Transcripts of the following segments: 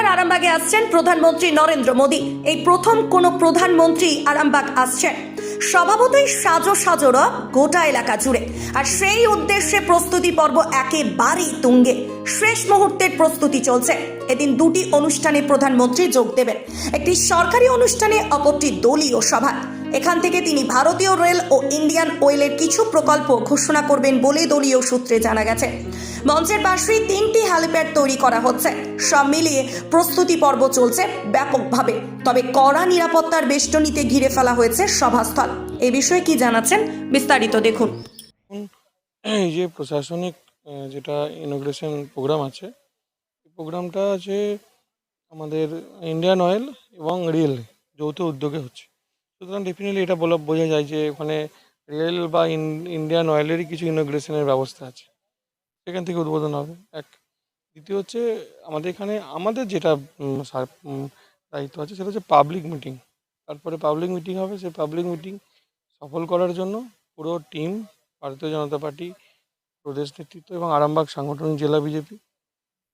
প্রথমবার আরামবাগে আসছেন প্রধানমন্ত্রী নরেন্দ্র মোদী। এই প্রথম কোন প্রধানমন্ত্রী আরামবাগ আসছেন। স্বভাবতই সাজো সাজো রব গোটা এলাকা জুড়ে। আর সেই উদ্দেশ্যে প্রস্তুতি পর্ব একেবারেই তুঙ্গে। শেষ মুহূর্তের প্রস্তুতি চলছে। এদিন দুটি অনুষ্ঠানে প্রধানমন্ত্রী যোগ দেবেন। একটি সরকারি অনুষ্ঠানে অপরটি দলীয় সভা এখান থেকে তিনি ভারতীয় রেল ও ইন্ডিয়ান অয়েলের কিছু প্রকল্প ঘোষণা করবেন বলে দলীয় সূত্রে জানা গেছে। মঞ্চের পাশেই তিনটি হ্যালিপ্যাড তৈরি করা হচ্ছে। সব মিলিয়ে প্রস্তুতি পর্ব চলছে ব্যাপকভাবে। তবে কড়া নিরাপত্তার বেষ্টনীতে ঘিরে ফেলা হয়েছে সভাস্থল। এ বিষয়ে কি জানাচ্ছেন বিস্তারিত দেখুন। এই যে প্রশাসনিক যেটা ইনোগ্রেশন প্রোগ্রাম আছে প্রোগ্রামটা আছে আমাদের ইন্ডিয়ান অয়েল এবং রেল যৌথ উদ্যোগে হচ্ছে। সুতরাং ডেফিনেটলি এটা বলা, বোঝা যায় যে ওখানে রেল বা ইন্ডিয়ান অয়েলেরই কিছু ইনোগ্রেশনের ব্যবস্থা আছে। সেখান থেকে উদ্বোধন হবে, এক। দ্বিতীয় হচ্ছে, আমাদের এখানে, আমাদের যেটা দায়িত্ব আছে সেটা হচ্ছে পাবলিক মিটিং তারপরে পাবলিক মিটিং হবে, সেই পাবলিক মিটিং সফল করার জন্য পুরো টিম ভারতীয় জনতা পার্টি, প্রদেশ নেতৃত্ব এবং আরামবাগ সাংগঠনিক জেলা বিজেপি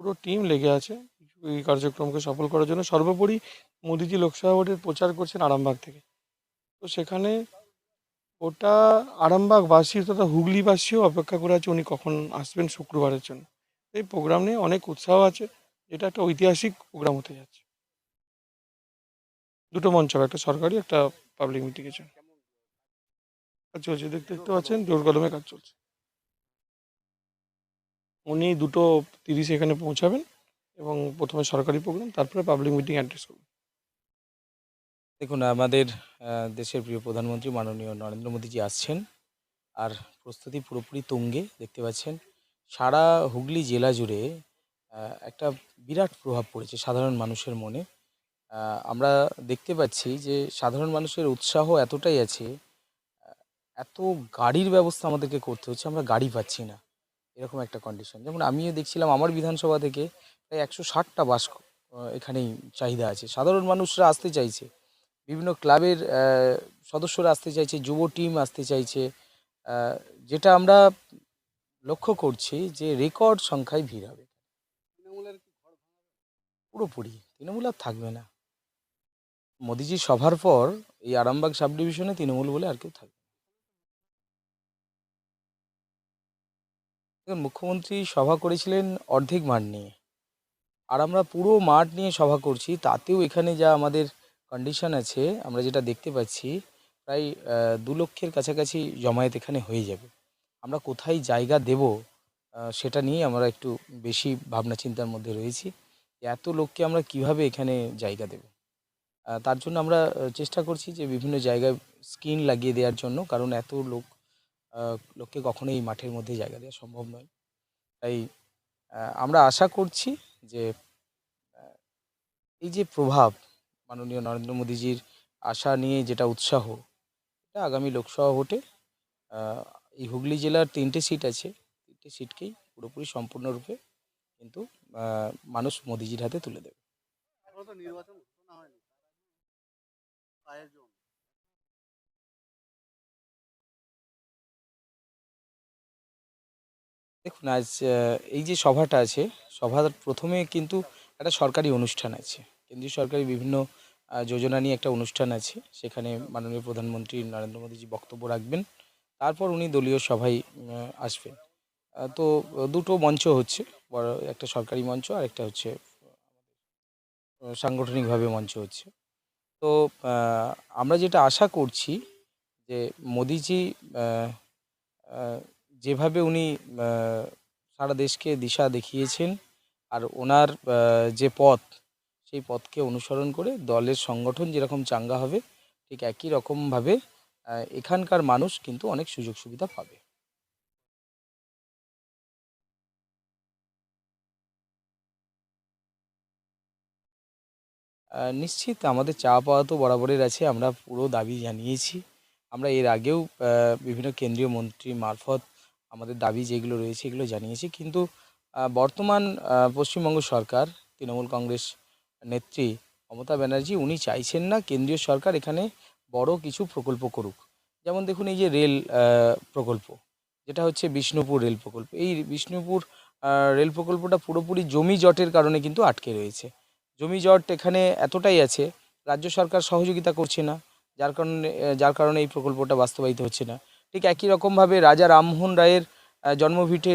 পুরো টিম লেগে আছে এই কার্যক্রমকে সফল করার জন্য। সর্বোপরি মোদিজি লোকসভা ভোটের প্রচার করছেন আরামবাগ থেকে। তো সেখানে ওটা আরামবাগবাসী তথা হুগলিবাসীও অপেক্ষা করে আছে উনি কখন আসবেন শুক্রবারের জন্য। এই প্রোগ্রাম নিয়ে অনেক উৎসাহ আছে, এটা একটা ঐতিহাসিক প্রোগ্রাম হতে যাচ্ছে। দুটো মঞ্চ হবে, একটা সরকারি, একটা পাবলিক মিটিংয়ের জন্য। কাজ চলছে দেখতে দেখতে পাচ্ছেন, জোর কলমে কাজ চলছে। উনি দুটো তিরিশে এখানে পৌঁছাবেন এবং প্রথমে সরকারি প্রোগ্রাম তারপরে পাবলিক মিটিং অ্যাড্রেস করবেন। দেখুন, আমাদের দেশের প্রিয় প্রধানমন্ত্রী মাননীয় নরেন্দ্র মোদীজি আসছেন আর প্রস্তুতি পুরোপুরি তুঙ্গে, দেখতে পাচ্ছেন। সারা হুগলি জেলা জুড়ে একটা বিরাট প্রভাব পড়েছে সাধারণ মানুষের মনে। আমরা দেখতে পাচ্ছি যে সাধারণ মানুষের উৎসাহ এতটাই আছে এত গাড়ির ব্যবস্থা আমাদেরকে করতে হচ্ছে, আমরা গাড়ি পাচ্ছি না, এরকম একটা কন্ডিশন যেমন আমিও দেখছিলাম আমার বিধানসভা থেকে প্রায় একশো ষাটটা বাস এখানেই চাহিদা আছে। সাধারণ মানুষরা আসতে চাইছে বিভিন্ন ক্লাবের সদস্যরা আসতে চাইছে যুব টিম আসতে চাইছে যেটা আমরা লক্ষ্য করছি যে রেকর্ড সংখ্যায় ভিড় হবে। পুরোপুরি তৃণমূল আর থাকবে না। মোদিজি সভার পর এই আরামবাগ সাব ডিভিশনে তৃণমূল বলে আর কেউ থাকবে মুখ্যমন্ত্রী সভা করেছিলেন অর্ধেক মাঠ নিয়ে আর আমরা পুরো মাঠ নিয়ে সভা করছি তাতেও এখানে যা আমাদের কন্ডিশন আছে, আমরা যেটা দেখতে পাচ্ছি, প্রায় দু লক্ষের কাছাকাছি জমায়েত এখানে হয়ে যাবে। আমরা কোথায় জায়গা দেব সেটা নিয়ে আমরা একটু বেশি ভাবনা চিন্তার মধ্যে রয়েছি। এত লোককে আমরা কীভাবে এখানে জায়গা দেব? তার জন্য আমরা চেষ্টা করছি যে বিভিন্ন জায়গায় স্ক্রিন লাগিয়ে দেওয়ার জন্য, কারণ এত লোক লোককে কখনোই এই মাঠের মধ্যে জায়গা দেওয়া সম্ভব নয়। তাই আমরা আশা করছি যে এই যে প্রভাব মাননীয় নরেন্দ্র মোদীজির আশা নিয়ে যেটা উৎসাহ এটা আগামী লোকসভা ভোটে এই হুগলি জেলার তিনটে সিট আছে তিনটে সিটকেই পুরোপুরি সম্পূর্ণরূপে কিন্তু মানুষ মোদিজির হাতে তুলে দেবে। দেখুন আজ এই যে সভাটা আছে সভার প্রথমে কিন্তু একটা সরকারি অনুষ্ঠান আছে। কেন্দ্রীয় সরকারি বিভিন্ন যোজনা নিয়ে একটা অনুষ্ঠান আছে। সেখানে মাননীয় প্রধানমন্ত্রী নরেন্দ্র মোদীজি বক্তব্য রাখবেন। তারপর উনি দলীয় সভায় আসবেন। তো দুটো মঞ্চ হচ্ছে। বড় একটা সরকারি মঞ্চ, আর একটা হচ্ছে সাংগঠনিকভাবে মঞ্চ হচ্ছে। তো আমরা যেটা আশা করছি যে মোদিজি যেভাবে উনি সারা দেশকে দিশা দেখিয়েছেন, আর ওনার যে পথ সেই পথকে অনুসরণ করে দলের সংগঠন যেরকম চাঙ্গা হবে, ঠিক একই রকমভাবে এখানকার মানুষ কিন্তু অনেক সুযোগ সুবিধা পাবে। নিশ্চিত আমাদের চা পাওয়া তো বরাবরের আছে, আমরা পুরো দাবি জানিয়েছি। আমরা এর আগেও বিভিন্ন কেন্দ্রীয় মন্ত্রী মারফত আমাদের দাবি যেগুলো রয়েছে এগুলো জানিয়েছি। কিন্তু বর্তমান পশ্চিমবঙ্গ সরকার, তৃণমূল কংগ্রেস নেত্রী মমতা ব্যানার্জি, উনি চাইছেন না কেন্দ্রীয় সরকার এখানে বড় কিছু প্রকল্প করুক। যেমন দেখুন এই যে রেল প্রকল্প, যেটা হচ্ছে বিষ্ণুপুর রেল প্রকল্প। এই বিষ্ণুপুর রেল প্রকল্পটা পুরোপুরি জমি জটের কারণে কিন্তু আটকে রয়েছে। জমি জট এখানে এতটাই আছে, রাজ্য সরকার সহযোগিতা করছে না, যার কারণে যার কারণে এই প্রকল্পটা বাস্তবায়িত হচ্ছে না। ঠিক একই রকমভাবে রাজা রামমোহন রায়ের জন্মভিটে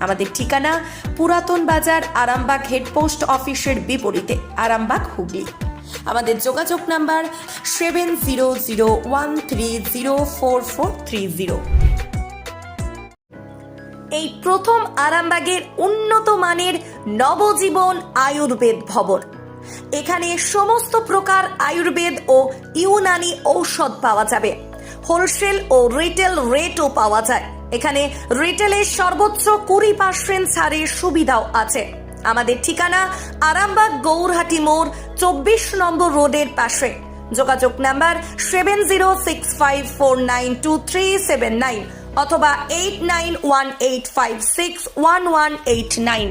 আমাদের ঠিকানা পুরাতন বাজার আরামবাগ হেডপোস্ট অফিসের বিপরীতে, আরামবাগ হুগলি। আমাদের যোগাযোগ number seven zero zero one three zero four four three zero. এই প্রথম আরামবাগের উন্নত মানের নবজীবন আয়ুর্বেদ ভবন। এখানে সমস্ত প্রকার আয়ুর্বেদ ও ইউনানি ঔষধ পাওয়া যাবে। হোলসেল ও রিটেল রেটও পাওয়া যায়। এখানে রিটেলের সর্বোচ্চ কুড়ি পার্সেন্ট ছাড়ের সুবিধাও আছে। আমাদের ঠিকানা আরামবাগ গৌরহাটি মোড়, চব্বিশ নম্বর রোডের পাশে। যোগাযোগ number seven zero six five four nine two three seven nine অথবা eight nine one eight five six one one eight nine.